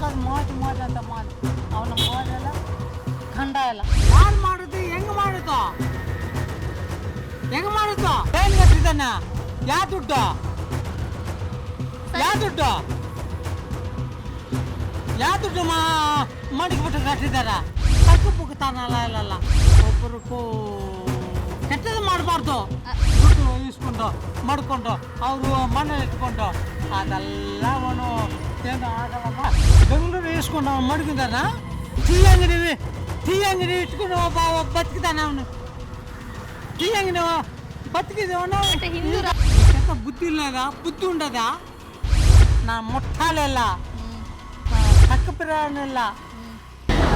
ಬೇಕಾದ್ರೆ ಮಾಡಿ ಮಾಡಿ ಅಂತ ಮಾಡಿ. ಅವನ ಮಾಡಲ್ಲ ಖಂಡ ಇಲ್ಲ ಯಾರು ಮಾಡುದು ಹೆಂಗ್ ಮಾಡುದು? ಹೆಂಗ್ ಮಾಡುತ್ತೋ ಏನ್ ಗೊತ್ತಿದ್ದಾನ ಯಾ ದುಡ್ಡು? ಯಾ ದುಡ್ಡು? ಯಾ ದುಡ್ಡು ಮಾ ಮಡಗಿಬಿಟ್ಟು ಕಟ್ಟಿದಾರ? ತಪ್ಪು ಬುಗ್ತಾನಲ್ಲ ಇಲ್ಲಲ್ಲ. ಒಬ್ಬರಿಗೂ ಕೆಟ್ಟದ್ದು ಮಾಡಬಾರ್ದು. ದುಡ್ಡು ಇಸ್ಕೊಂಡು ಮಡ್ಕೊಂಡು ಅವರು ಮನೆ ಇಟ್ಕೊಂಡು ಅದೆಲ್ಲ ಅವನು ಏನು ಆಗಲ್ಲಮ್ಮ ಬೆಂಗಳೂರು ಇಸ್ಕೊಂಡು ಅವನು ಮಡಗಿದಾನ ಟೀ ಅಂಗಡಿ ಟೀ ಅಂಗಡಿ ಇಟ್ಕೊಂಡು ಒಬ್ಬ ಒಬ್ಬ ಬದುಕಿದಾನ ಅವನು ಟೀ ಅಂಗಡಿ ಬದುಕಿದವನು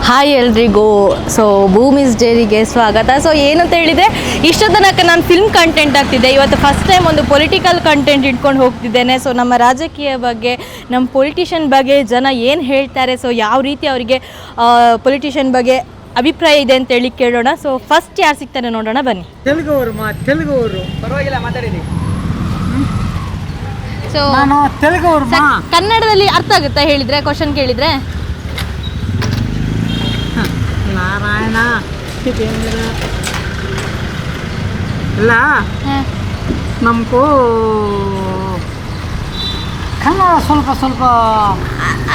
ಹಾಯ್ ಎಲ್ರಿಗೂ. ಸೊ ಭೂಮಿಸ್ ಡೇರಿಗೆ ಸ್ವಾಗತ. ಸೊ ಏನಂತ ಹೇಳಿದರೆ ಇಷ್ಟು ತನಕ ನಾನು ಫಿಲ್ಮ್ ಕಂಟೆಂಟ್ ಆಗ್ತಿದ್ದೆ ಇವತ್ತು ಫಸ್ಟ್ ಟೈಮ್ ಒಂದು ಪೊಲಿಟಿಕಲ್ ಕಂಟೆಂಟ್ ಇಟ್ಕೊಂಡು ಹೋಗ್ತಿದ್ದೇನೆ. ಸೊ ನಮ್ಮ ರಾಜಕೀಯ ಬಗ್ಗೆ ನಮ್ಮ ಪೊಲಿಟಿಷಿಯನ್ ಬಗ್ಗೆ ಜನ ಏನು ಹೇಳ್ತಾರೆ ಸೊ ಯಾವ ರೀತಿ ಅವರಿಗೆ ಪೊಲಿಟಿಷಿಯನ್ ಬಗ್ಗೆ ಅಭಿಪ್ರಾಯ ಇದೆ ಅಂತ ಹೇಳಿ ಕೇಳೋಣ. ಸೊ ಫಸ್ಟ್ ಯಾರು ಸಿಗ್ತಾರೆ ನೋಡೋಣ ಬನ್ನಿ. ತೆಲುಗುವರು ಮಾ ತೆಲುಗವರು ಪರವಾಗಿಲ್ಲ ಮಾತಾಡಿರಿ. ಸೊ ನಾನು ತೆಲುಗವರು ಕನ್ನಡದಲ್ಲಿ ಅರ್ಥ ಆಗುತ್ತಾ ಹೇಳಿದರೆ ಕ್ವಶನ್ ಕೇಳಿದರೆ? ನಾರಾಯಣ ಅಲ್ಲ ಇಲ್ಲ ನಮಗೂ ಕನ್ನಡ ಸ್ವಲ್ಪ ಸ್ವಲ್ಪ.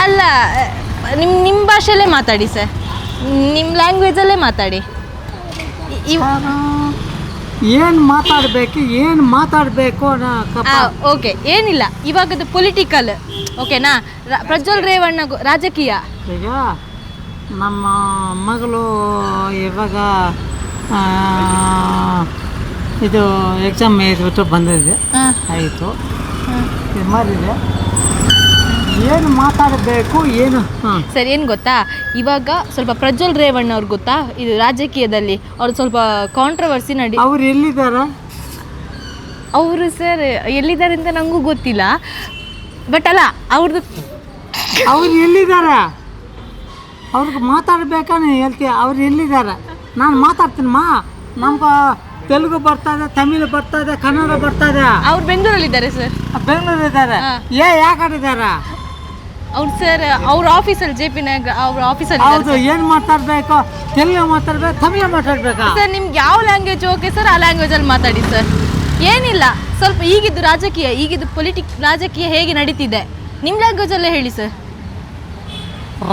ಅಲ್ಲ ನಿಮ್ಮ ನಿಮ್ಮ ಭಾಷೆಯಲ್ಲೇ ಮಾತಾಡಿ ಸರ್. ನಿಮ್ಮ ಲ್ಯಾಂಗ್ವೇಜಲ್ಲೇ ಮಾತಾಡಿ. ಏನು ಮಾತಾಡಬೇಕು ಏನು ಮಾತಾಡಬೇಕು ಅನ್ನೋ ಓಕೆ ಏನಿಲ್ಲ. ಇವಾಗದು ಪೊಲಿಟಿಕಲ್ ಓಕೆನಾ? ಪ್ರಜ್ವಲ್ ರೇವಣ್ಣ ರಾಜಕೀಯ. ನಮ್ಮ ಮಗಳು ಇವಾಗ ಇದು ಎಕ್ಸಾಮ್ ಇದ್ಬಿಟ್ಟು ಬಂದಿದೆ. ಆಯಿತು. ಮಾಡಿದೆ. ಏನು ಮಾತಾಡಬೇಕು ಏನು? ಹಾಂ. ಸರ್ ಏನು ಗೊತ್ತಾ? ಇವಾಗ ಸ್ವಲ್ಪ ಪ್ರಜ್ವಲ್ ರೇವಣ್ಣ ಅವ್ರು ಗೊತ್ತಾ? ಇದು ರಾಜಕೀಯದಲ್ಲಿ ಅವ್ರು ಸ್ವಲ್ಪ ಕಾಂಟ್ರವರ್ಸಿ ನಡಿ ಅವ್ರು ಎಲ್ಲಿದ್ದಾರ? ಅವರು ಸರ್ ಎಲ್ಲಿದ್ದಾರೆ ಅಂತ ನನಗೂ ಗೊತ್ತಿಲ್ಲ. ಬಟ್ ಅಲ್ಲ ಅವ್ರದ್ದು ಅವ್ರು ಎಲ್ಲಿದ್ದಾರೆ? ಅವ್ರಿಗೆ ಮಾತಾಡಬೇಕಾ ನೀನು ಹೇಳ್ತೀಯ ಅವ್ರು ಎಲ್ಲಿದ್ದಾರೆ? ನಾನು ಮಾತಾಡ್ತೀನಿ ಮಾ. ನಮ್ಗೆ ತೆಲುಗು ಬರ್ತದೆ ತಮಿಳು ಬರ್ತದೆ ಕನ್ನಡ ಬರ್ತದೆ ಅವ್ರು ಬೆಂಗಳೂರಲ್ಲಿದ್ದಾರೆ ಸರ್. ಬೆಂಗಳೂರಿದ್ದಾರೆ ಏ ಏ ಯಾಕಡಿದ್ದಾರೆ ಅವ್ರು ಸರ್ ಅವ್ರ ಆಫೀಸಲ್ಲಿ ಜೆ ಪಿ ನಾಗ್ ಅವ್ರ ಆಫೀಸಲ್ಲಿ ಹೌದು ಏನು ಮಾತಾಡಬೇಕು? ತೆಲುಗು ಮಾತಾಡ್ಬೇಕು ತಮಿಳು ಮಾತಾಡ್ಬೇಕು? ಸರ್ ನಿಮ್ಗೆ ಯಾವ ಲ್ಯಾಂಗ್ವೇಜ್ ಓಕೆ ಸರ್ ಆ ಲ್ಯಾಂಗ್ವೇಜಲ್ಲಿ ಮಾತಾಡಿ ಸರ್. ಏನಿಲ್ಲ ಸ್ವಲ್ಪ ಈಗಿದ್ದು ರಾಜಕೀಯ ಈಗಿದ್ದು ಪೊಲಿಟಿಕ್ ರಾಜಕೀಯ ಹೇಗೆ ನಡೀತಿದೆ? ನಿಮ್ಮ ಲ್ಯಾಂಗ್ವೇಜಲ್ಲೇ ಹೇಳಿ ಸರ್.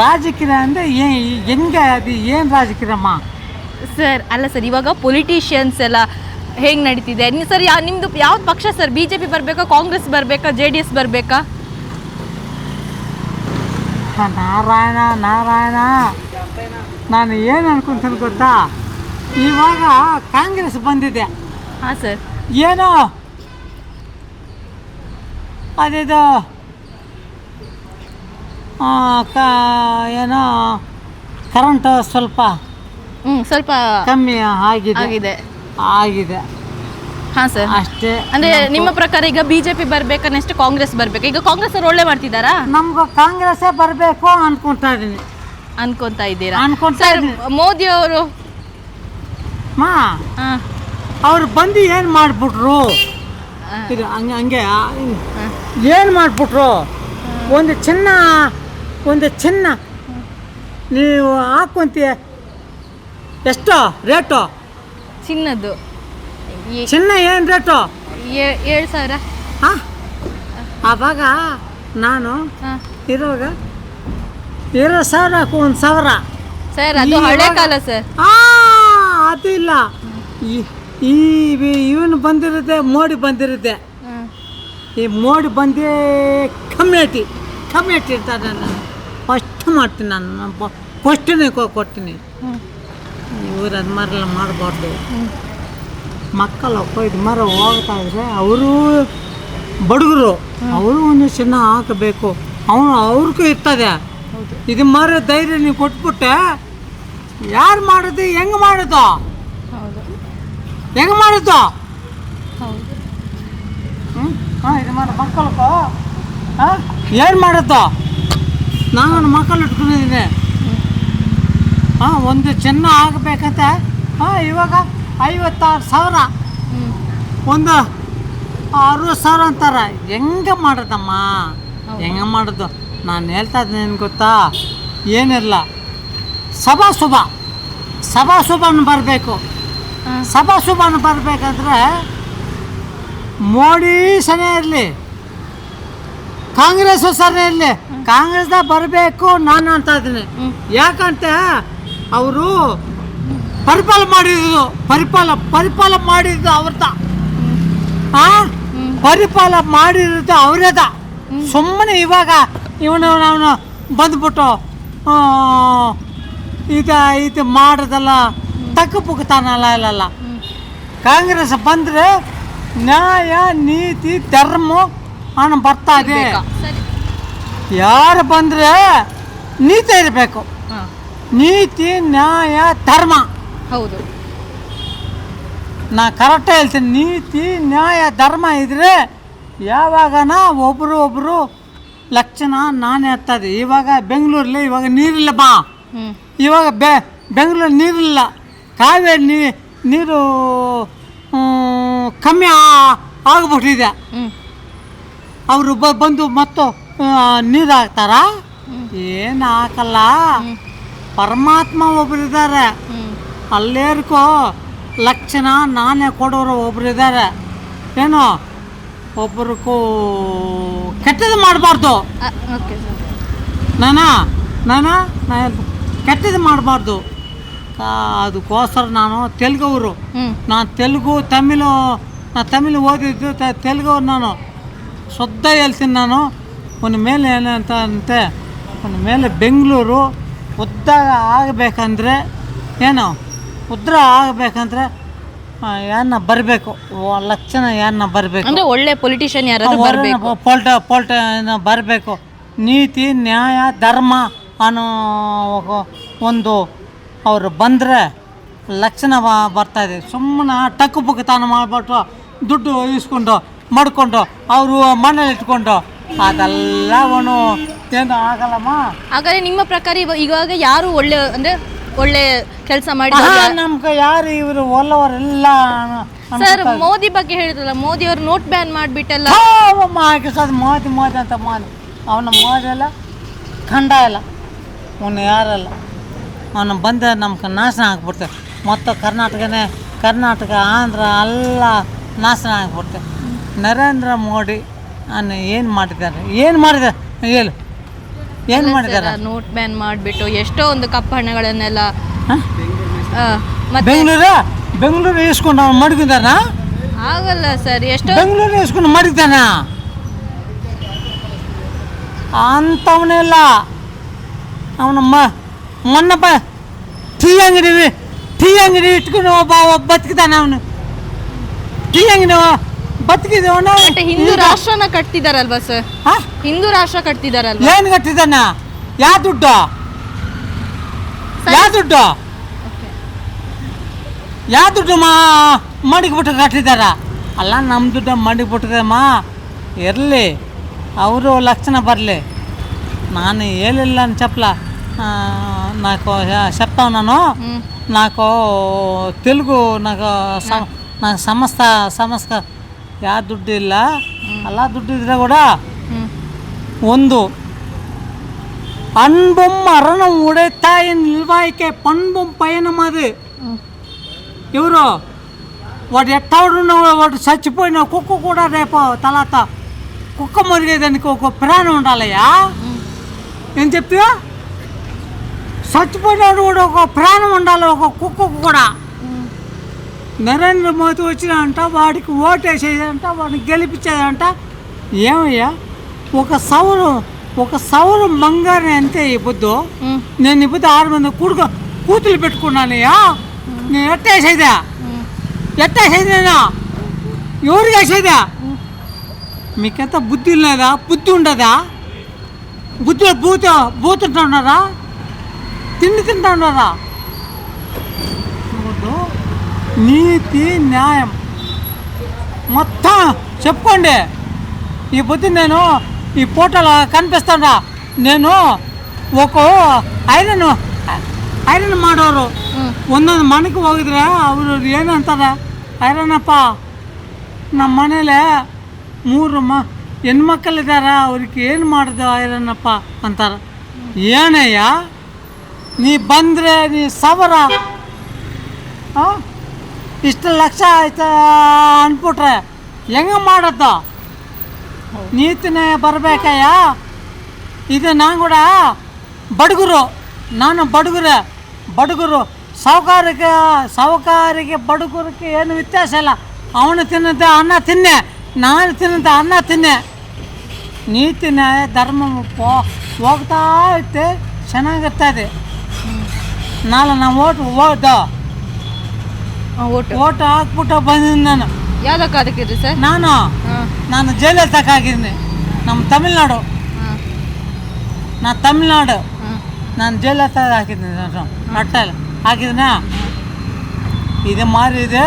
ರಾಜಕೀಯ ಅಂದರೆ ಏ ಹೆಂಗೆ ಅದು? ಏನು ರಾಜಕೀಯಮ್ಮ ಸರ್ ಅಲ್ಲ ಸರ್ ಇವಾಗ ಪೊಲಿಟಿಷಿಯನ್ಸ್ ಎಲ್ಲ ಹೇಗೆ ನಡೀತಿದೆ? ನೀವು ಸರ್ ಯಾವ ನಿಮ್ಮದು ಯಾವ್ದು ಪಕ್ಷ ಸರ್? ಬಿ ಜೆ ಪಿ ಬರಬೇಕಾ ಕಾಂಗ್ರೆಸ್ ಬರಬೇಕಾ ಜೆ ಡಿ ಎಸ್ ಬರಬೇಕಾ? ನಾರಾಯಣ ನಾರಾಯಣ. ನಾನು ಏನು ಅನ್ಕೊಂತೀನಿ ಗೊತ್ತಾ? ಇವಾಗ ಕಾಂಗ್ರೆಸ್ ಬಂದಿದೆ. ಹಾಂ ಸರ್. ಏನೋ? ಅದಿದು? ಕ ಏನೋ ಕರೆಂಟ್ ಸ್ವಲ್ಪ ಹ್ಞೂ ಸ್ವಲ್ಪ ಕಮ್ಮಿ ಆಗಿದೆ. ಆಗಿದೆ. ಆಗಿದೆ. ಹಾಂ ಸರ್ ಅಷ್ಟೇ. ಅಂದ್ರೆ ನಿಮ್ಮ ಪ್ರಕಾರ ಈಗ ಬಿಜೆಪಿ ಬರಬೇಕಾ ನೆಕ್ಸ್ಟ್ ಕಾಂಗ್ರೆಸ್ ಬರಬೇಕಾ. ಈಗ ಕಾಂಗ್ರೆಸ್ ಅವ್ರು ಒಳ್ಳೆ ಮಾಡ್ತಿದ್ದಾರಾ? ನಮ್ಗೆ ಕಾಂಗ್ರೆಸ್ಸೇ ಬರಬೇಕು ಅನ್ಕೊಂತಾ ಇದ್ದೀನಿ ಅನ್ಕೊಂತ ಇದ್ದೀರಾ? ಅನ್ಕೊಂತಾ ಸರ್ ಮೋದಿ ಅವರು ಮಾ ಹಾಂ. ಅವ್ರು ಬಂದು ಏನು ಮಾಡಿಬಿಟ್ರು? ಇದು ಹಂಗೆ ಹಂಗೆ ಏನು ಮಾಡಿಬಿಟ್ರು? ಒಂದು ಚಿನ್ನ ಒಂದು ಚಿನ್ನ. ನೀವು ಹಾಕೊಂತೀಯ ಎಷ್ಟೋ ರೇಟು? ಚಿನ್ನದ್ದು. ಏ- ಚಿನ್ನ ಏನು ರೇಟು? ಏ- ಏಳು ಸಾವಿರ. ಹಾಂ? ಆವಾಗ ನಾನು ಹಾಂ. ಇರುವಾಗ ಇರೋ ಒಂದು ಸಾವಿರ. ಸರ್ ಅದು ಹಳೆ ಕಾಲ ಸರ್. ಆ ಅದು ಇಲ್ಲ ಈ- ಈ ಇವನು ಬಂದಿರುತ್ತೆ ಮೋಡಿ ಬಂದಿರುತ್ತೆ. ಈ ಮೋಡಿ ಬಂದೇ ಕಮ್ಯುನಿಟಿ ಕಮ್ಯುನಿಟಿ ಇರ್ತಾರೆ ನಾನು. ಫಸ್ಟ್ ಮಾಡ್ತೀನಿ ನಾನು. ಫಸ್ಟನೇ ಕೊಡ್ತೀನಿ. ಇವ್ರು ಅದು ಮಾಡಬಾರ್ದು. ಮಕ್ಕಳು ಇದು ಮರ ಹೋಗ್ತಾ ಇದ್ರೆ ಅವರು ಬಡಗರು ಅವರು ಒಂದು ಚಿನ್ನ ಹಾಕಬೇಕು. ಅವನು, ಅವ್ರಿಗೂ ಇರ್ತದೆ. ಇದು ಮರ ಧೈರ್ಯ ನೀವು ಕೊಟ್ಬಿಟ್ಟೆ, ಯಾರು ಮಾಡೋದು, ಹೆಂಗೆ ಮಾಡೋದು? ಹೆಂಗೆ ಮಾಡೋದು? ಹ್ಞೂ ಹಾಂ, ಇದು ಮರ ಮಕ್ಕಳು ಹಾಂ, ಏನು ಮಾಡೋದು? ನಾನು ಮಕ್ಕಳು ಇಟ್ಕೊಂಡಿದ್ದೀನಿ. ಹಾಂ ಒಂದು ಚಿನ್ನ ಆಗಬೇಕಂತ ಹಾಂ ಇವಾಗ ಐವತ್ತಾರು ಸಾವಿರ. ಒಂದು ಅರವತ್ತು ಸಾವಿರ ಅಂತಾರೆ. ಹೆಂಗೆ ಮಾಡೋದಮ್ಮ? ಹೆಂಗೆ ಮಾಡೋದು? ನಾನು ಹೇಳ್ತಾ ಇದ್ದೀನಿ ಗೊತ್ತಾ? ಏನಿಲ್ಲ. ಸಭಾ ಶುಭ. ಸಭಾ ಶುಭನ ಬರಬೇಕು. ಸಭಾ ಶುಭನ ಬರಬೇಕಂದ್ರೆ ಮೋಡಿ ಸನೇ ಇರಲಿ. ಕಾಂಗ್ರೆಸ್ ಸನೇ ಕಾಂಗ್ರೆಸ್ ಬರಬೇಕು ನಾನು ಅಂತ ಇದ್ದೀನಿ. ಯಾಕಂತ? ಅವರು ಪರಿಪಾಲ ಮಾಡಿದ್ರು ಪರಿಪಾಲ ಪರಿಪಾಲ ಮಾಡಿದ್ದು ಅವ್ರದ. ಆ? ಪರಿಪಾಲ ಮಾಡಿರೋದು ಅವರೇದ ಸುಮ್ಮನೆ ಇವಾಗ ಇವನು ಅವನು ಬಂದ್ಬಿಟ್ಟು ಇದು ಇದು ಮಾಡೋದಲ್ಲ ತಕ್ಕ ಪುಕ್ತಾನಲ್ಲ ಇಲ್ಲಲ್ಲ. ಕಾಂಗ್ರೆಸ್ ಬಂದರೆ ನ್ಯಾಯ ನೀತಿ ಧರ್ಮ ಹಣ ಬರ್ತಾ ಇದೆ. ಸರಿ. ಯಾರು ಬಂದರೆ ನೀತಿ ಇರಬೇಕು. ಹಾ. ನೀತಿ ನ್ಯಾಯ ಧರ್ಮ. ಹೌದು. ನಾ ಕರೆಕ್ಟ್ ಹೇಳ್ತೀನಿ. ನೀತಿ ನ್ಯಾಯ ಧರ್ಮ ಇದ್ರೆ ಯಾವಾಗನ ಒಬ್ರು ಒಬ್ಬರು ಲಕ್ಷಣ ನಾನೇ ಹತ್ತದೆ ಇವಾಗ ಬೆಂಗಳೂರಲ್ಲಿ ಇವಾಗ ನೀರಿಲ್ಲ ಬಾ. ಹ್ಮ್. ಇವಾಗ ಬೆ ಬೆಂಗಳೂರು ನೀರಿಲ್ಲ. ಕಾವೇರಿ ನೀ ನೀರು ಕಮ್ಮಿ ಆ- ಆಗ್ಬಿಟ್ಟಿದೆ. ಹ್ಮ್. ಅವರು ಬ ಬಂದು ಮತ್ತು ನೀರು ಹಾಕ್ತಾರ. ಏನು ಹಾಕಲ್ಲ? ಪರಮಾತ್ಮ ಒಬ್ಬರಿದ್ದಾರೆ ಅಲ್ಲೇರ್ಕೋ ಲಕ್ಷಣ ನಾನೇ ಕೊಡೋರು ಒಬ್ಬರಿದ್ದಾರೆ ಏನು? ಒಬ್ಬರಿಗೂ ಕೆಟ್ಟದ್ದು ಮಾಡಬಾರ್ದು. ನಾನಾ? ನಾನಾ? ಕೆಟ್ಟದ್ದು ಮಾಡಬಾರ್ದು. ಅದಕ್ಕೋಸ್ಕರ ನಾನು ತೆಲುಗವರು ನಾನು ತೆಲುಗು ತಮಿಳು ನಾನು ತಮಿಳು ಓದಿದ್ದು ತೆಲುಗು ನಾನು. ಶುದ್ಧ ಹೇಳ್ತೀನಿ ನಾನು. ಒಂದು ಮೇಲೆ ಏನಂತ ಅಂತೆ ಒಂದು ಮೇಲೆ ಬೆಂಗಳೂರು. ಉದ್ದ ಆಗಬೇಕಂದ್ರೆ ಏನು? ಉದ್ರ ಆಗಬೇಕಂದ್ರೆ ಯಾರನ್ನ ಬರಬೇಕು. ಲಕ್ಷಣ ಯಾರನ್ನ ಬರಬೇಕು. ಅಂದರೆ ಒಳ್ಳೆ ಪೊಲಿಟಿಷಿಯನ್ ಯಾರು ಬರಬೇಕು. ಪೋಲ್ಟ ಪೋಲ್ಟ ಬರಬೇಕು. ನೀತಿ ನ್ಯಾಯ ಧರ್ಮ ಅನ್ನೋ ಒಂದು ಅವರು ಬಂದರೆ ಲಕ್ಷಣ ಬರ್ತಾಯಿದೆ ಇದೆ. ಸುಮ್ಮನೆ ಟಕ್ಕು ಪುಕ್ಕತಾನ ಮಾಡಿಬಿಟ್ಟು ದುಡ್ಡು ಇಸ್ಕೊಂಡು ಮಾಡ್ಕೊಂಡು ಅವರು ಮನೇಲಿ ಇಟ್ಕೊಂಡು ಅದೆಲ್ಲ ಅವನು ಏನು ಆಗಲ್ಲಮ್ಮ? ಹಾಗಾದ್ರೆ ನಿಮ್ಮ ಪ್ರಕಾರ ಇವ- ಇವಾಗ ಯಾರು ಒಳ್ಳೆ ಅಂದ್ರೆ ಒಳ್ಳೆ ಕೆಲಸ ಮಾಡಿ ನಮ್ಗೆ ಯಾರು ಇವರು ಒಲ್ಲವರೆಲ್ಲ ಸರ್ ಮೋದಿ ಬಗ್ಗೆ ಹೇಳಿದ್ರಲ್ಲ ಮೋದಿ ಅವರು ನೋಟ್ ಬ್ಯಾನ್ ಮಾಡ್ಬಿಟ್ಟಲ್ಲ. ಹಾಕಿಸೋದು ಮೋದಿ ಮೋದಿ ಅಂತ ಮೋದಿ. ಅವನ ಮೋದಿ ಅಲ್ಲ ಖಂಡ ಇಲ್ಲ ಅವನು ಯಾರಲ್ಲ. ಅವನು ಬಂದ ನಮ್ಗೆ ನಾಶನ ಆಗ್ಬಿಡ್ತೇವೆ. ಮೊತ್ತ ಕರ್ನಾಟಕನೇ ಕರ್ನಾಟಕ ಆಂಧ್ರ ಎಲ್ಲ ನಾಶನ ಆಗ್ಬಿಡ್ತೆ ನರೇಂದ್ರ ಮೋದಿ ಅನ್ನ ಏನು ಮಾಡಿದ್ದಾರೆ ಏನು ಮಾಡಿದ್ದಾರೆ ಹೇಳು. ಏನು ಮಾಡಿದ್ದಾರೆ? ನೋಟ್ ಬ್ಯಾನ್ ಮಾಡಿಬಿಟ್ಟು ಎಷ್ಟೋ ಒಂದು ಕಪ್ಪು ಹಣಗಳನ್ನೆಲ್ಲ ಬೆಂಗಳೂರು? ಬೆಂಗಳೂರು ಇಸ್ಕೊಂಡು ಅವ್ನು ಮಡಗಿದಾನ ಆಗಲ್ಲ ಸರ್ ಎಷ್ಟೋ ಬೆಂಗಳೂರು ಇಸ್ಕೊಂಡು ಮಡಗಿದಾನ ಅಂಥವನ್ನೆಲ್ಲ ಅವನ ಮ ಮೊನ್ನಪ್ಪ ಟೀ ಅಂಗಡಿ ಟೀ ಅಂಗಡಿ ಇಟ್ಕೊಂಡು ಒಬ್ಬ ಬದುಕಿದಾನೆ ಅವನು. ಟೀ ಅಂಗಡಿ ಬದುಕಿದವನ ಮತ್ತೆ ಹಿಂದೂ ರಾಷ್ಟ್ರನ ಕಟ್ತಿದಾರಲ್ವಾ ಸರ್ ಹಾಂ ಹಿಂದೂ ರಾಷ್ಟ್ರ ಕಟ್ತಿದಾರಲ್ವಾ ಏನು ಕಟ್ಟಿದಾನ ಯಾವ ದುಡ್ಡು ಯಾವ ದುಡ್ಡು ಯಾವ ದುಡ್ಡು ಮಾ ಮಡಗಿಬಿಟ್ಟು ಕಟ್ಟಿದಾರ ಅಲ್ಲ ನಮ್ಮ ದುಡ್ಡು ಮಡಗಿಬಿಟ್ಟಿದಮ್ಮ ಇರಲಿ ಅವರು ಲಕ್ಷಣ ಬರಲಿ ನಾನು ಹೇಳಿಲ್ಲ ಅಂತ ಚಪ್ಪಲ నాకు చెప్తా ఉన్నాను ಹ್ಮ್ నాకు తెలుగు నాకు ಸ- నాకు ಸಮಸ್ತ ಸಮಸ್ತ ಯಾವ ದುಡ್ಡು ಇಲ್ಲ ಎಲ್ಲ ದುಡ್ಡು ಇದ್ರೆ ಕೂಡ ಹ್ಮ್ ಒಂದು அன்பும் மரணம் உடைத்தாயின் நில்வாய்க்கே பண்பும் பயணம் అది ಹ್ಮ್ ఎవరు వాడు ఎట్టవడు వాడు చచ్చిపోయిన కుక్క కూడా రేపు తర్వాత కుక్క మురిగేదానికి ఒక ప్రాణం ఉండాలయ్యా ಹ್ಮ್ ఏం చెప్తా చచ్చిపోయినాడు కూడా ఒక ప్రాణం ఉండాలి ఒక కుక్కకు కూడా ಹ್ಮ್ నరేంద్ర మోదీ వచ్చినంట వాడికి ఓటేసేదంట వాడిని గెలిపించేదంట. ఏమయ్యా ఒక సౌరు ఒక సౌరు బంగారం అంతే ఇబ్బుద్దు నేను ఇబ్బుద్దు ఆరు మంది కూడుకు కూతులు పెట్టుకున్నానయ్యా. నేను ఎట్టేసేదా? ఎట్టేసేది నేను ఎవరు వేసేదా మీకెంత బుద్ధి లేదా బుద్ధి ఉండదా? బుద్ధిలో బూత బూతుంటున్నారా తిండి తింటున్నారా నీతి న్యాయం మొత్తం చెప్పుకోండి ఈ బుద్ధి నేను ఈ ఫోటోలో కనిపిస్తాడా నేను ఒక ಐರನ್ ಐರನ್ ಮಾಡೋರು ಹ್ಮ್ ಒಂದೊಂದು ಮನೆಗೆ ಹೋಗಿದ್ರೆ ಅವರು ಏನಂತಾರೆ ಐರನಪ್ಪ ನಮ್ಮ ಮನೇಲಿ ಮೂರು ಮ ಹೆಣ್ಮಕ್ಳಿದಾರ ಅವ್ರಿಗೆ ಏನು ಮಾಡ್ದೆ ಐರನ್ನಪ್ಪ ಅಂತಾರ ಏನಯ್ಯ ನೀ ಬಂದರೆ ನೀ ಸಾವಿರ ಹಾಂ ಇಷ್ಟು ಲಕ್ಷ ಆಯ್ತಾ ಅನ್ಬಿಟ್ರೆ ಹೆಂಗೆ ಮಾಡೋದು? ನೀತಿನೇ ಬರಬೇಕಯ್ಯ. ಇದು ನಾನು ಕೂಡ ಬಡಗರು, ನಾನು ಬಡಗರು. ಬಡಗರು ಸಾವುಕಾರಿಗೆ ಸಾವುಕಾರಿಗೆ, ಬಡಗರಿಗೆ ಏನು ವ್ಯತ್ಯಾಸ ಇಲ್ಲ. ಅವನು ತಿನ್ನದ ಅನ್ನ ತಿನ್ನೆ, ನಾನು ತಿನ್ನದ ಅನ್ನ ತಿನ್ನೆ. ನೀತಿ ನ್ಯಾಯ ಧರ್ಮ ಹೋಗ್ತಾ ಇರುತ್ತೆ ಚೆನ್ನಾಗಿರ್ತದೆ ನಾಳೆ ನಾವು ಓಟ್ ಓಟ್ ಓಟು. ಓಟ್ ಹಾಕ್ಬಿಟ್ಟು ಬಂದಿದ್ದೀನಿ ನಾನು. ಯಾವ್ದಕ್ಕೆ ಅದಕ್ಕಿದ್ರಿ ಸರ್? ನಾನು? ನಾನು ಜೈಲಲ್ಲಿ ಹಾಕಿದ್ದೀನಿ ನಮ್ಮ ತಮಿಳ್ನಾಡು. ನಾನು ತಮಿಳ್ನಾಡು. ನಾನು ಜೈಲಲ್ಲಿ ತಗ ಹಾಕಿದ್ದೀನಿ ನಾನು ಅಟ್ಟಲ್ಲಿ ಹಾಕಿದ್ದೀನ ಇದು ಮಾರಿದೆ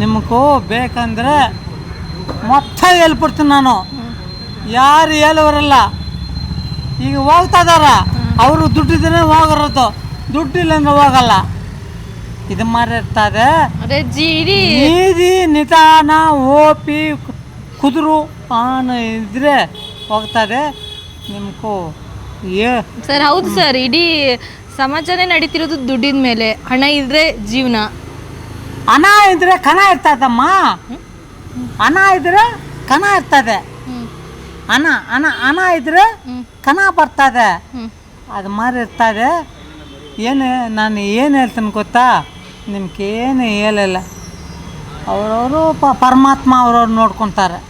ನಿಮಗೂ ಬೇಕಂದ್ರೆ ಮೊತ್ತ ಹೇಳ್ಬಿಡ್ತೀನಿ ನಾನು. ಯಾರು ಹೇಳುವರಲ್ಲ ಈಗ ಹೋಗ್ತಾ ಇದಾರ. ಅವರು ದುಡ್ಡಿದ್ರೆ ಹೋಗಿರೋದು. ದುಡ್ಡಿಲ್ಲ ಅಂದ್ರೆ ಹೋಗಲ್ಲ. ಇದು ಮಾಡಿರ್ತಾರೆ ಇರ್ತದೆ. ಅದೇ ಜಿ ಇಡೀ ನೀದಿ ನಿಧಾನ ಓಪಿ ಕುದುರು ಆನ ಇದ್ರೆ ಹೋಗ್ತಾರೆ ನಿಮ್ಗೂ ಏ ಸರ್ ಹೌದು ಸರ್ ಇಡೀ ಸಮಾಜನೇ ನಡೀತಿರೋದು ದುಡ್ಡಿನ ಮೇಲೆ. ಹಣ ಇದ್ರೆ ಜೀವನ. ಹಣ ಇದ್ರೆ ಕಣ ಇರ್ತದಮ್ಮ. ಹಣ ಇದ್ರೆ ಕಣ ಇರ್ತದೆ. ಹಣ ಹಣ ಹಣ ಇದ್ರೆ ಕಣ ಬರ್ತದೆ. ಅದು ಮಾರಿ ಇರ್ತದೆ. ಏನು ನಾನು ಏನು ಹೇಳ್ತೀನಿ ಗೊತ್ತಾ? ನಿಮ್ಗೇನು ಹೇಳಲ್ಲ. ಅವರವರು ಪ ಪರಮಾತ್ಮ ಅವ್ರವ್ರು ನೋಡ್ಕೊತಾರೆ.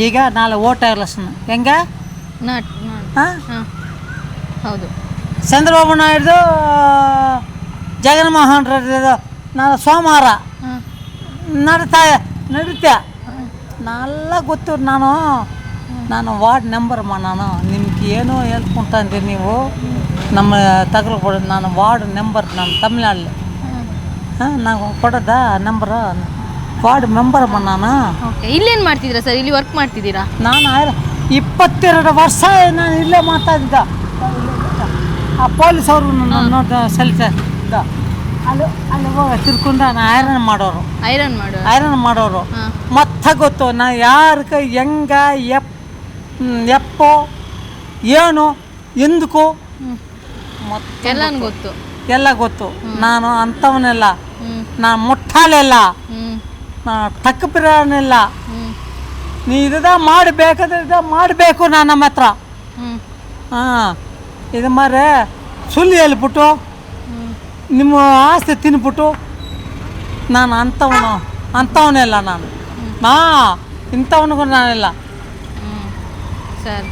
ಈಗ ನಾಳೆ ಓಟ್ ಎಲೆಕ್ಷನ್ ಹೆಂಗೆ? ನಾಟ್ ಹಾಂ? ಹಾಂ. ಹೌದು. ಚಂದ್ರಬಾಬು ನಾಯ್ಡು ಜಗನ್ಮೋಹನ್ ರೆಡ್ಡಿದು ನಾಳೆ ಸೋಮವಾರ. ನಡೀತಾ ನಡೀತ ನಾನೆಲ್ಲ ಗೊತ್ತು ನಾನು ನಾನು ವಾರ್ಡ್ ನಂಬರ್ ಮಾ ನಾನು. ನಿಮ್ಗೆ ಏನೋ ಹೇಳ್ಕೊಂತಂದ್ರೆ ನೀವು. ನಮ್ಮ ತಗಲ್ಕೊಡ ನಾನು ವಾರ್ಡ್ ನಂಬರ್ ನಾನು ತಮಿಳ್ನಾಡಲ್ಲಿ. ನಾವು ಕೊಡದ ನಂಬರ್ ವಾರ್ಡ್ ಮೆಂಬರ್ ನಾನು. ಓಕೆ ಇಲ್ಲೇನು ಮಾಡ್ತಿದ್ದೀರಾ ಸರ್? ಇಲ್ಲಿ ವರ್ಕ್ ಮಾಡ್ತಿದ್ದೀರಾ? ನಾನು ಇಪ್ಪತ್ತೆರಡು ವರ್ಷ ನಾನು ಇಲ್ಲೇ ಮಾತಾಡಿದ್ದ. ಆ ಪೊಲೀಸ್ ಅವರು ನೋಡಿದ ಸಲಿತ ಅಲ್ಲಿ ಅಲ್ಲಿ ಹೋಗಿ ತಿರ್ಕೊಂಡ ನಾನು ಐರನ್ ಮಾಡೋರು. ಐರನ್ ಮಾಡೋರು. ಐರನ್ ಮಾಡೋರು. ಮತ್ತೆ ಗೊತ್ತು ನಾ ಯಾರಕ್ಕೆ ಹೆಂಗ ಎಪ್ ಎಪ್ಪೋ ಏನು ಎಂದಕ್ಕೂ. ಮತ್ತೆ ಎಲ್ಲನೂ ಗೊತ್ತು. ಎಲ್ಲ ಗೊತ್ತು. ನಾನು ಅಂಥವನ್ನೆಲ್ಲ ನಾನು ಮುಟ್ಟಾಲೆಲ್ಲ. ನಾ ನೀ ಇದ ಮಾಡಬೇಕಾದ್ರೆ ಇದ ಮಾಡಬೇಕು ನಾನು ನಮ್ಮ ಹತ್ರ. ಹಾಂ. ಇದು ಮಾರೆ ಸುಳ್ಳು ಹೇಳ್ಬಿಟ್ಟು ನಿಮ್ಮ ಆಸ್ತಿ ತಿನ್ಬಿಟ್ಟು ನಾನು ಅಂಥವನು ಅಂಥವನೆಲ್ಲ ನಾನು. ಹಾಂ ಇಂಥವನಿಗೂ ನಾನೆಲ್ಲ. ಸರ್.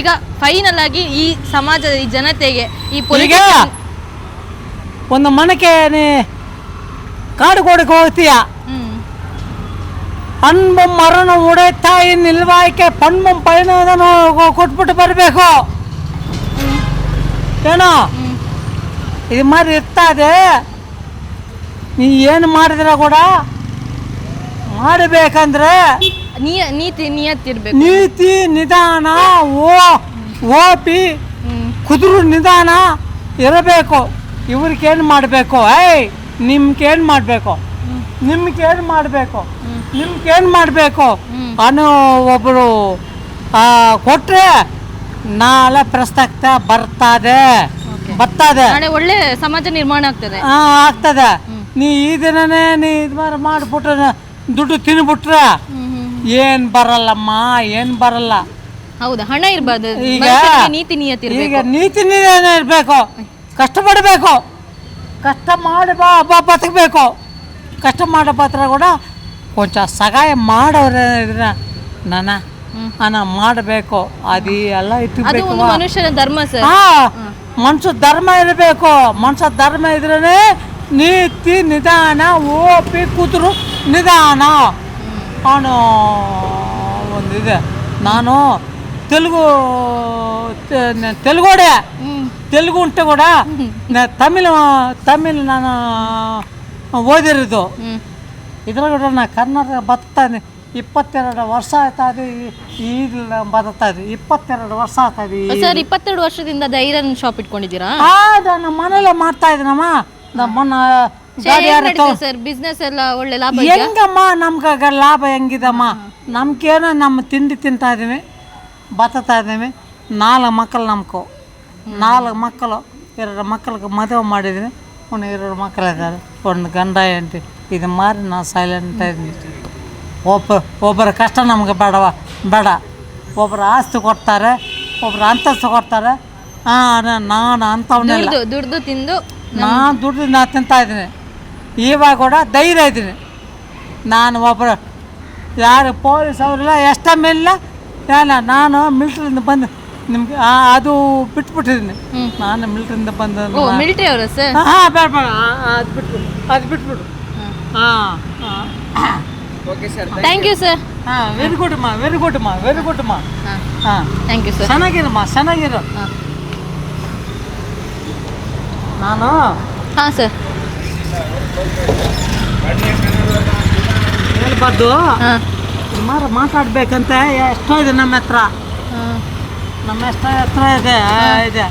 ಈಗ ಫೈನಲ್ ಆಗಿ ಈ ಸಮಾಜದ ಈ ಜನತೆಗೆ ಈ ಪೊಲಿಟಿಕ್ಸ್ ಒಂದು ಮನಕ್ಕೆ ನೀ ಕಾಡು ಕೋಡಕ್ಕೆ ಹೋಗ್ತೀಯ ಮರಣ ಉಡೈತಾಯಿ ನಿಲ್ವಾಯ್ಕೆ ಪಣ್ಬಂ ಪೈನದನ್ನು ಕೊಟ್ಬಿಟ್ಟು ಬರಬೇಕು. ಏನೋ? ಇದು ಮಾರಿ ಇರ್ತದೆ ನೀ ಏನು ಮಾಡಿದ್ರೆ ಕೂಡ ಮಾಡಬೇಕಂದ್ರೆ ನೀತಿ ನಿಯತ್ತಿರ್ಬೇಕು ನೀತಿ ನಿಧಾನ ಓ ಓಪಿ ಕುದುರು ನಿಧಾನ ಇರಬೇಕು. ಇವ್ರಿಗೇನು ಮಾಡಬೇಕು? ಏಯ್ ನಿಮ್ಗೇನು ಮಾಡಬೇಕು? ನಿಮ್ಗೇನು ಮಾಡಬೇಕು? ನಿಮ್ಗೇನು ಮಾಡಬೇಕು. ಅನ್ನೋ ಒಬ್ಬರು ಕೊಟ್ಟರೆ ನಾಳೆ ಪ್ರಸ್ತಕ್ತ ಬರ್ತದೆ. ಬರ್ತದೆ. ಒಳ್ಳೆ ಸಮಾಜ ನಿರ್ಮಾಣ ಆಗ್ತದೆ. ಹಾಂ ಆಗ್ತದೆ. ನೀ ಈ ದಿನನೇ ನೀ ಇದು ಮಾಡಿ ಮಾಡಿಬಿಟ್ರೆ ದುಡ್ಡು ತಿನ್ಬಿಟ್ರೆ ಏನು ಬರಲ್ಲಮ್ಮ ಏನು ಬರಲ್ಲ. ಹೌದಾ ಹಣ ಇರ್ಬಾರ್ದು. ಈಗ- ನೀತಿ ನಿಯತಿ ಈಗ ನೀತಿ ನಿಯತಿ ಇರಬೇಕು. ಕಷ್ಟಪಡಬೇಕು. ಕಷ್ಟ ಮಾಡಬಾ ಹಬ್ಬ ಬದುಕಬೇಕು. ಕಷ್ಟ ಮಾಡೋ ಪಾತ್ರ ಕೂಡ ಕೊಂಚ ಸಹಾಯ ಮಾಡೋರ ನನ್ನ ಅನ್ನ ಮಾಡಬೇಕು. ಅದು ಎಲ್ಲ ಇಟ್ಟು ಮನುಷ್ಯನ ಧರ್ಮ ಸರ್. ಹಾ ಮನುಷ್ಯ ಧರ್ಮ ಇರಬೇಕು. ಮನುಷ್ಯ ಧರ್ಮ ಇದ್ರೇ ನೀತಿ ನಿಧಾನ ಓಪಿ ಕೂತರು ನಿಧಾನ. ಅವನು ಒಂದಿದೆ. ನಾನು ತೆಲುಗು ತೆಲುಗೋಡೆ. ತೆಲುಗು ಉಂಟು ಕೂಡ. ತಮಿಳು ತಮಿಳು ನಾನು ಓದಿರೋದು. ಇದ್ರ ಕೂಡ ನಾನು ಕರ್ನಾಟಕ ಬರ್ತಾನೆ ಇಪ್ಪತ್ತೆರಡು ವರ್ಷ ಆಯ್ತಾ ಅದು ಈಗ ಬರುತ್ತಾ ಇದೆ ಇಪ್ಪತ್ತೆರಡು ವರ್ಷ ಆಯ್ತಾ ಇದೆ ಸರ್ ಇಪ್ಪತ್ತೆರಡು ವರ್ಷದಿಂದ ಧೈರ್ಯನ ಶಾಪ್ ಇಟ್ಕೊಂಡಿದ್ದೀರಾ? ಆ, ಅದು ನಮ್ಮ ಮನೇಲೆ ಮಾಡ್ತಾ ಇದ್ದೀನಮ್ಮ ನಮ್ಮ. ಸರ್ ಬಿಸ್ನೆಸ್ ಎಲ್ಲ ಒಳ್ಳೆ ಲಾಭ ಹೆಂಗಮ್ಮ ನಮ್ಗೆ ಲಾಭ ಹೆಂಗಿದಮ್ಮ? ನಮ್ಗೇನೋ ನಮ್ಮ ತಿಂಡಿ ತಿಂತಾ ಇದ್ದೀವಿ ಬತ್ತಾ ಇದ್ದೀವಿ. ನಾಲ್ಕು ಮಕ್ಕಳು ನಮ್ಕೋ. ನಾಲ್ಕು ಮಕ್ಕಳು ಎರಡು ಮಕ್ಕಳಿಗೆ ಮದುವೆ ಮಾಡಿದ್ದೀನಿ ಒಂದು ಎರಡು ಮಕ್ಕಳಿದ್ದಾರೆ. ಒಂದು ಗಂಡ ಹೆಂಡತಿ. ಇದು ಮಾರಿ ನಾವು ಸೈಲೆಂಟ್ ಇದ್ದೀನಿ ಒಬ್ಬ ಒಬ್ಬರ ಕಷ್ಟ ನಮ್ಗೆ ಬೇಡವ? ಬೇಡ. ಒಬ್ಬರು ಆಸ್ತಿ ಕೊಡ್ತಾರೆ ಒಬ್ಬರು ಅಂತಸ್ತು ಕೊಡ್ತಾರೆ. ಹಾಂ ನಾನು ಅಂಥವನ್ನೆಲ್ಲ. ದುಡ್ದು ತಿಂದು ನಾನು ದುಡ್ದು ನಾನು ತಿಂತಾ ಇದ್ದೀನಿ. ಇವಾಗ ಕೂಡ ಧೈರ್ಯ ಇದ್ದೀನಿ. ನಾನು ಒಬ್ಬರು ಯಾರು ಪೊಲೀಸ್ ಅವರೆಲ್ಲ ಎಷ್ಟ ಮೇಲಿಲ್ಲ ಏನ ನಾನು ಮಿಲ್ಟ್ರಿಂದ ಬಂದು ನಿಮ್ಗೆ? ಅದು ಬಿಟ್ಬಿಟ್ಟಿದ್ದೀನಿ. ನಾನು ಮಿಲ್ಟ್ರಿಂದ ಬಂದ ಓ ಮಿಲಿಟರಿ ಅವರ ಸರ್? ಹಾಂ ಬೇಡ ಬೇಡ ಅದು ಬಿಟ್ಬಿಡು. ಅದು ಬಿಟ್ಬಿಡು. ಹಾಂ ಸರ್ ಥ್ಯಾಂಕ್ ಯು ಸರ್ ಹಾಂ ವೆರಿ ಗುಡ್ ಮಾ ವೆರಿ ಗುಡ್ ಮಾ ವೆರಿ ಗುಡ್ ಮಾ. ಹಾಂ. ಹಾಂ. ಥ್ಯಾಂಕ್ ಯು ಸರ್ ಚೆನ್ನಾಗಿರಮ್ಮ ಚೆನ್ನಾಗಿರು. ನಾನು? ಹಾಂ ಸರ್ ಹೇಳ್ಬಾರ್ದು ಸುಮಾರು ಮಾತಾಡ್ಬೇಕಂತ ಎಷ್ಟೋ ಇದೆ ನಮ್ಮ ಹತ್ರ ಹಾಂ. ನಮ್ಮ ಎಷ್ಟೋ ಹತ್ರ ಇದೆ ಇದೆ.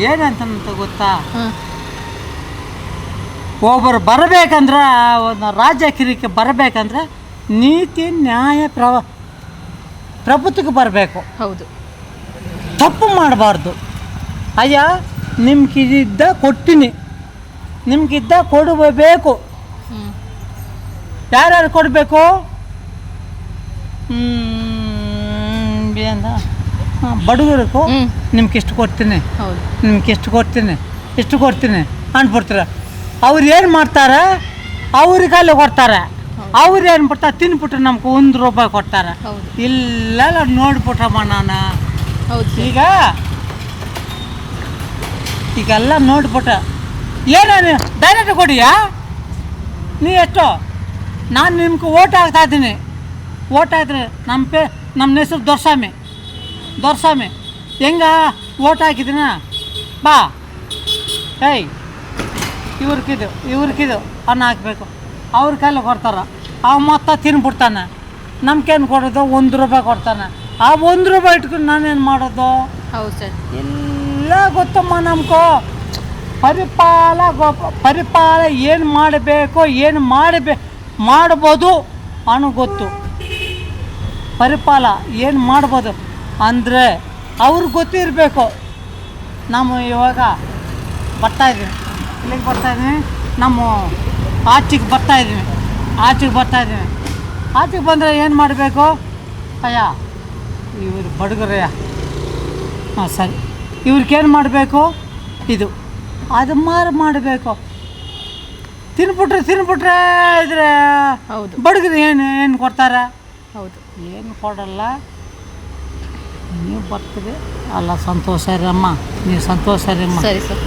ಏನಂತ ಗೊತ್ತಾ? ಒಬ್ಬರು ಬರಬೇಕಂದ್ರೆ ಒಂದು ರಾಜ್ಯ ಕಿರಿಕೆ ಬರಬೇಕಂದ್ರೆ ನೀತಿ ನ್ಯಾಯ ಪ್ರವ ಪ್ರಭುತ್ವಕ್ಕೆ ಬರಬೇಕು. ಹೌದು. ತಪ್ಪು ಮಾಡಬಾರ್ದು. ಅಯ್ಯ ನಿಮ್ಗಿದ್ದ ಕೊಟ್ಟಿನಿ. ನಿಮ್ಗಿದ್ದ ಕೊಡಬೇಕು. ಹ್ಞೂ ಯಾರ್ಯಾರು ಕೊಡಬೇಕು? ಏನು? ಬಡವರಿಗೂ ಹ್ಮ್. ನಿಮ್ಗೆ ಇಷ್ಟು ಕೊಡ್ತೀನಿ. ನಿಮ್ಗೆ ಇಷ್ಟು ಕೊಡ್ತೀನಿ. ಇಷ್ಟು ಕೊಡ್ತೀನಿ. ಅಂದ್ಬಿಡ್ತಾರೆ ಅವ್ರು ಏನು ಮಾಡ್ತಾರೆ? ಅವ್ರಿಗೆ ಅಲ್ಲಿ ಕೊಡ್ತಾರೆ. ಅವ್ರು ಏನು ಬಿಡ್ತಾರೆ ತಿನ್ಬಿಟ್ರೆ ನಮ್ಗೆ ಒಂದು ರೂಪಾಯಿ ಕೊಡ್ತಾರೆ. ಇಲ್ಲೆಲ್ಲ ನೋಡ್ಬಿಟ್ರಮ್ಮ ನಾನು. ಈಗ ಈಗೆಲ್ಲ ನೋಡ್ಬಿಟ್ಟ ಏನೇನು ಡೈರೆಕ್ಟ್ ಕೊಡಿಯಾ? ನೀ ಎಷ್ಟು? ನಾನು ನಿಮ್ಗೆ ಓಟ್ ಹಾಕ್ತಾ ಇದ್ದೀನಿ. ಓಟ್ ಹಾಕಿದ್ರೆ ನಮ್ಮ ಪೇ ನಮ್ಮ ಹೆಸರು ದೊರ್ಸ್ವಾಮಿ ದೊರ್ಸ್ವಾಮಿ ಹೆಂಗ ಓಟ್ ಹಾಕಿದ್ದೀನ ಬಾ. ಏಯ್ ಇವ್ರಕ್ಕಿದು ಇವ್ರಕ್ಕಿದು ಅನ್ನ ಹಾಕಬೇಕು. ಅವ್ರ ಕೈಲಿ ಕೊಡ್ತಾರೆ. ಅವ ಮೊತ್ತ ತಿನ್ಬಿಡ್ತಾನೆ. ನಮ್ಗೇನು ಕೊಡೋದು? ಒಂದು ರೂಪಾಯಿ ಕೊಡ್ತಾನೆ. ಆ ಒಂದು ರೂಪಾಯಿ ಇಟ್ಕೊಂಡು ನಾನೇನು ಮಾಡೋದು? ಹೌದು ಸರ್. ಎಲ್ಲ ಗೊತ್ತಮ್ಮ ನಮ್ಕೋ. ಪರಿಪಾಲ ಗೊಬ್ಬ ಪರಿಪಾಲ ಏನು ಮಾಡಬೇಕು ಏನು ಮಾಡಬೇ ಮಾಡ್ಬೋದು. ಅನ್ನೋ ಗೊತ್ತು. ಪರಿಪಾಲ ಏನು ಮಾಡ್ಬೋದು? ಅಂದರೆ ಅವ್ರಿಗೆ ಗೊತ್ತಿರಬೇಕು. ನಾವು ಇವಾಗ ಬರ್ತಾ ಇದ್ದೀವಿ. ಇಲ್ಲಿಗೆ ಬರ್ತಾ ಇದ್ದೀವಿ? ನಮ್ಮ ಆಚೆಗೆ ಬರ್ತಾ ಇದ್ದೀವಿ. ಆಚೆಗೆ ಬರ್ತಾ ಇದ್ದೀವಿ. ಆಚೆಗೆ ಬಂದರೆ ಏನು ಮಾಡಬೇಕು? ಅಯ್ಯ ಇವರು ಬಡಗರಯ್ಯ ಹಾಂ ಸರಿ. ಇವ್ರಿಗೇನು ಮಾಡಬೇಕು? ಇದು. ಅದು ಮಾರು ಮಾಡಬೇಕು. ತಿನ್ಬಿಟ್ರೆ ತಿನ್ಬಿಟ್ರೆ ಇದ್ರೆ ಹೌದು. ಬಡಗರು ಏನು ಏನು ಕೊಡ್ತಾರೆ? ಹೌದು. ಏನು ಕೊಡಲ್ಲ. ನೀವು ಬರ್ತೀರಿ. ಅಲ್ಲ ಸಂತೋಷ ಇರಮ್ಮ. ನೀವು ಸಂತೋಷ ಇರಮ್ಮ. ಸರಿ ಸರ್.